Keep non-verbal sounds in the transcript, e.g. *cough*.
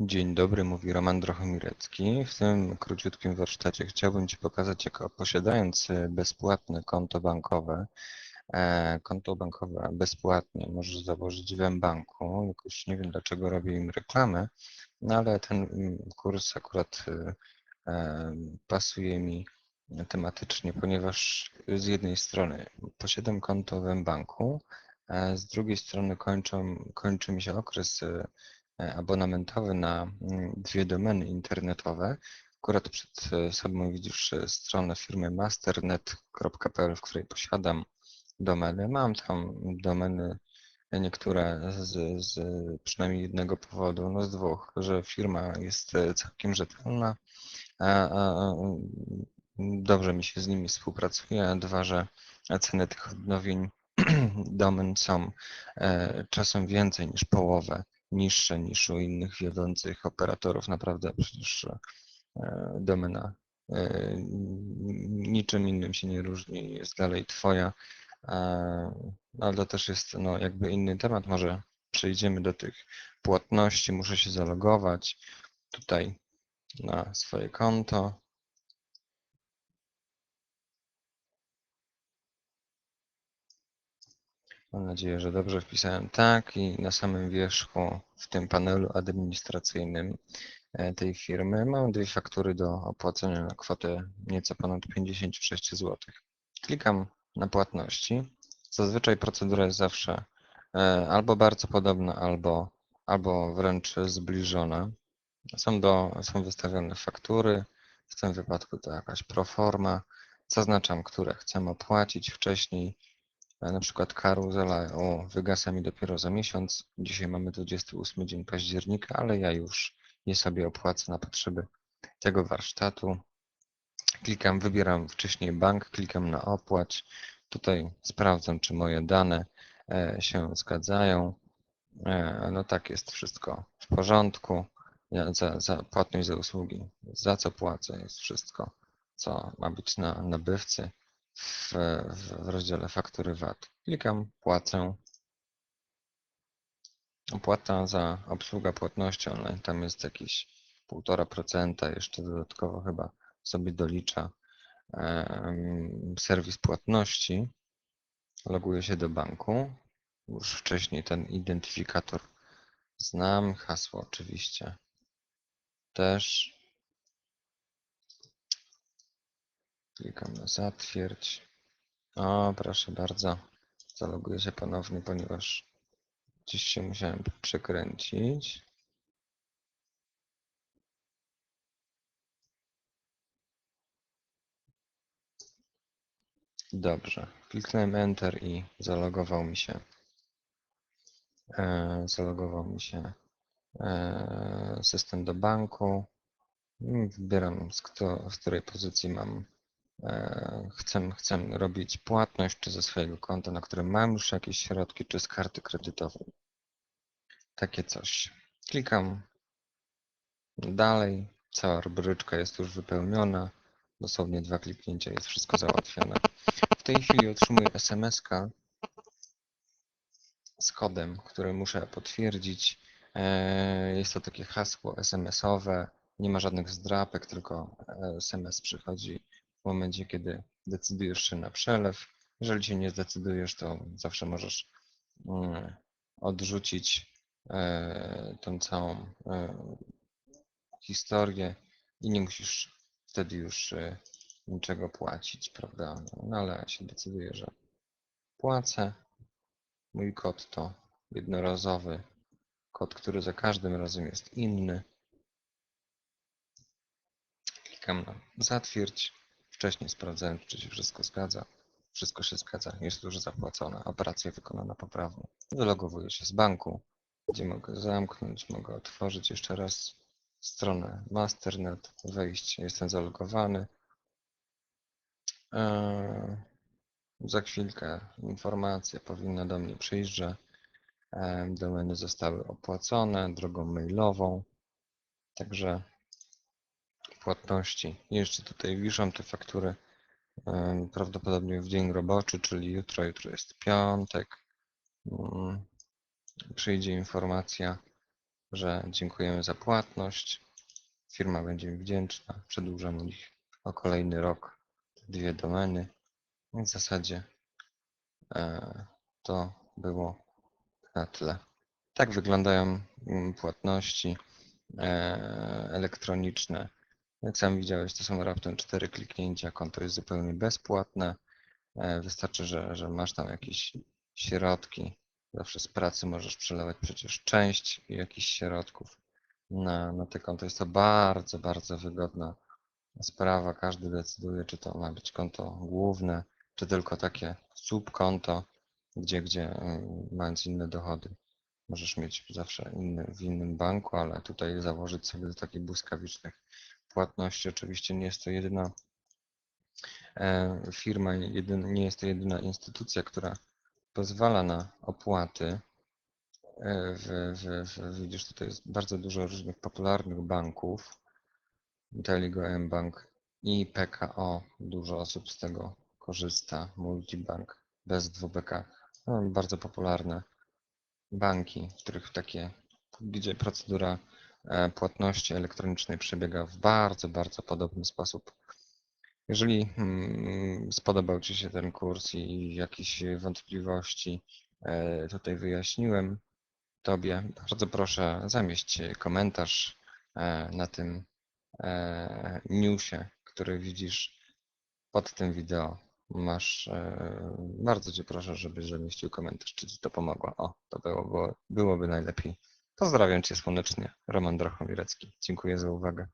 Dzień dobry, mówi Roman Drochomirecki. W tym króciutkim warsztacie chciałbym Ci pokazać, jak posiadając e, bezpłatne konto bankowe, e, konto bankowe bezpłatnie możesz założyć w mBanku. Jakoś nie wiem, dlaczego robię im reklamę, no ale ten mm, kurs akurat e, pasuje mi tematycznie, ponieważ z jednej strony posiadam konto w mBanku, a z drugiej strony kończą, kończy mi się okres abonamentowy na mm, dwie domeny internetowe. Akurat przed e, sobą widzisz e, stronę firmy masternet.pl, w której posiadam domeny. Mam tam domeny niektóre z, z przynajmniej jednego powodu, no z dwóch, że firma jest całkiem rzetelna, a, a, dobrze mi się z nimi współpracuje, a dwa, że ceny tych odnowień *clears throat* domen są czasem więcej niż połowę niższe niż u innych wiodących operatorów. Naprawdę przecież e, domena e, niczym innym się nie różni, jest dalej Twoja, e, ale to też jest no, jakby inny temat. Może przejdziemy do tych płatności. Muszę się zalogować tutaj na swoje konto. Mam nadzieję, że dobrze wpisałem tak i na samym wierzchu w tym panelu administracyjnym e, tej firmy mam dwie faktury do opłacenia na kwotę nieco ponad 56 zł. Klikam na płatności. Zazwyczaj procedura jest zawsze e, albo bardzo podobna, albo, albo wręcz zbliżona. Są, do, są wystawione faktury, w tym wypadku to jakaś proforma. Zaznaczam, które chcę opłacić wcześniej na przykład karuzela o, wygasa mi dopiero za miesiąc. Dzisiaj mamy 28 dzień października, ale ja już je sobie opłacę na potrzeby tego warsztatu. Klikam, wybieram wcześniej bank, klikam na opłać. Tutaj sprawdzam, czy moje dane e, się zgadzają. E, no tak, jest wszystko w porządku. Ja za, za płatność za usługi, za co płacę, jest wszystko, co ma być na nabywcy w, w rozdziale faktury VAT. Klikam płacę. Opłata za obsługę płatności online, tam jest jakieś 1,5%, jeszcze dodatkowo chyba sobie dolicza serwis płatności. Loguję się do banku. Już wcześniej ten identyfikator znam, hasło oczywiście też. Klikam na zatwierdź. O, proszę bardzo. Zaloguję się ponownie, ponieważ gdzieś się musiałem przekręcić. Dobrze. Kliknąłem Enter i zalogował mi się. E, zalogował mi się e, system do banku. Wybieram z, kto, z której pozycji mam E, chcę, chcę robić płatność, czy ze swojego konta, na którym mam już jakieś środki, czy z karty kredytowej. Takie coś. Klikam dalej. Cała rubryczka jest już wypełniona. Dosłownie dwa kliknięcia jest wszystko załatwione. W tej chwili otrzymuję SMS-ka z kodem, który muszę potwierdzić. E, jest to takie hasło SMS-owe. Nie ma żadnych zdrapek, tylko SMS przychodzi w momencie, kiedy decydujesz się na przelew. Jeżeli się nie zdecydujesz, to zawsze możesz mm, odrzucić e, tą całą e, historię i nie musisz wtedy już e, niczego płacić, prawda? No ale się decyduję, że płacę. Mój kod to jednorazowy kod, który za każdym razem jest inny. Klikam na zatwierdź. Wcześniej sprawdzałem, czy się wszystko zgadza. Wszystko się zgadza, jest już zapłacone, operacja wykonana poprawnie. Wylogowuję się z banku, gdzie mogę zamknąć, mogę otworzyć jeszcze raz stronę Masternet, wejść, jestem zalogowany. Eee, za chwilkę informacja powinna do mnie przyjść, że domeny zostały opłacone drogą mailową. Także płatności. Jeszcze tutaj wiszą te faktury prawdopodobnie w dzień roboczy, czyli jutro, jutro jest piątek. Mm, przyjdzie informacja że dziękujemy za płatność. Firma będzie mi wdzięczna. Przedłużam u nich o kolejny rok dwie domeny. W zasadzie e, to było na tyle. Tak wyglądają mm, płatności e, elektroniczne. Jak sam widziałeś, to są raptem cztery kliknięcia. Konto jest zupełnie bezpłatne. E, Wystarczy, że, że masz tam jakieś środki. Zawsze z pracy możesz przelewać przecież część jakichś środków na, na te konto. Jest to bardzo, bardzo wygodna sprawa. Każdy decyduje, czy to ma być konto główne, czy tylko takie subkonto, gdzie, gdzie mm, mając inne dochody możesz mieć zawsze inny, w innym banku, ale tutaj założyć sobie do takich błyskawicznych płatności. Oczywiście nie jest to jedyna e, firma, nie jest to jedyna instytucja, która pozwala na opłaty. E, W, w, w, widzisz, tutaj jest bardzo dużo różnych popularnych banków. Inteligo, mBank i PKO. Dużo osób z tego korzysta. Multibank bez 2BK. No, bardzo popularne banki, w których takie, gdzie procedura płatności elektronicznej przebiega w bardzo, bardzo podobny sposób. Jeżeli mm, spodobał Ci się ten kurs i jakieś wątpliwości e, tutaj wyjaśniłem Tobie, bardzo proszę zamieść komentarz e, na tym e, newsie, który widzisz pod tym wideo. Masz, e, bardzo Cię proszę, żebyś zamieścił komentarz, czy Ci to pomogło. O, to było, byłoby najlepiej. Pozdrawiam Cię słonecznie. Roman Drochowirecki. Dziękuję za uwagę.